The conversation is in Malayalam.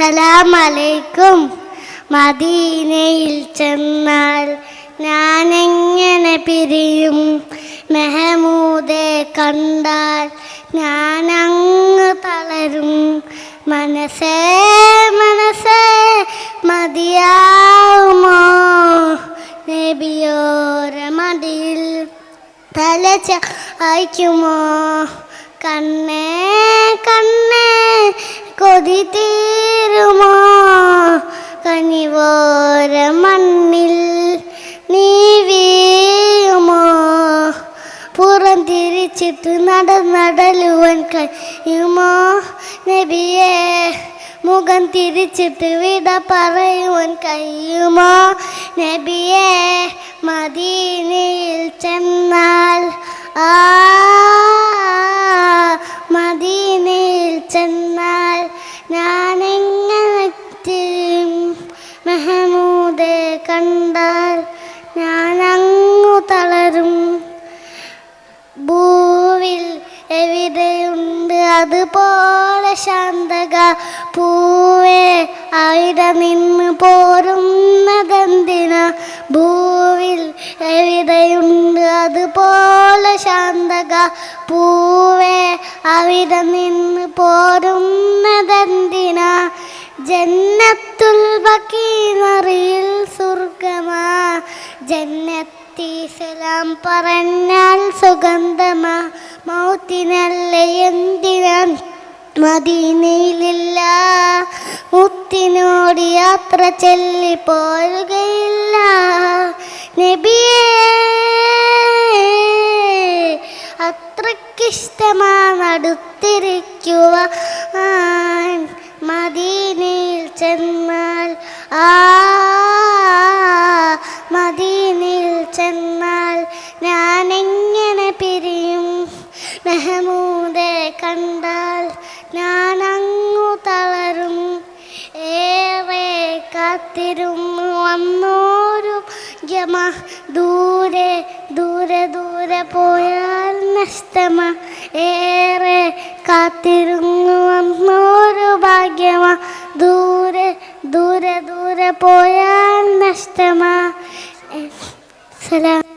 സലാമലൈക്കും മദീനയിൽ ചെന്നാൽ ഞാൻ എങ്ങനെ പിരിയും? മെഹമൂദെ കണ്ടാൽ ഞാൻ ഞാനങ്ങ് തളരും. മനസ്സേ മനസ്സേ മതിയാവുമോ? നബിയോര മതിയിൽ തല ചായ്ക്കുമോ? കണ്ണേ കണ്ണേ കൊതി തീരുമാ? കനിവോര മണ്ണിൽ നീ വീയുമാ പുറം തിരിച്ചിട്ട് നടന്നടലുവൻ കഴിയുമോ? നബിയെ മുഖം തിരിച്ചിട്ട് വിട പറയുവൻ കഴിയുമോ? നബിയെ അതുപോലെ ശാന്തക പൂവേ അവിടെ നിന്ന് പോരുന്നതെന്തിന? ഭൂവിൽ എവിടെയുണ്ട്? അതുപോലെ ശാന്തക പൂവേ അവിടെ നിന്ന് പോരുന്നതെന്തിന? ജന്നത്തുൽ ബക്കീനറിയിൽ സ്വർഗമാ ജന്നത്തി സലാം പറഞ്ഞാൽ സുഗന്ധമാ മൗത്തിനല്ലേ എന്തിനാ മദീനയിലില്ല മുത്തിനോട് യാത്ര ചൊല്ലി പോരുകയില്ല. നബിയേ അത്രക്കിഷ്ടമാണ് അടുത്തിരിക്കുക മദീനയിൽ കാത്തിരുന്നു വന്നോരും ജമ ദൂരെ ദൂരെ ദൂരെ പോയാൽ നഷ്ടമ. ഏറെ കാത്തിരുന്നു വന്നോരു ഭാഗ്യമ. ദൂരെ ദൂരെ ദൂരെ പോയാൽ നഷ്ടമ. സലാം.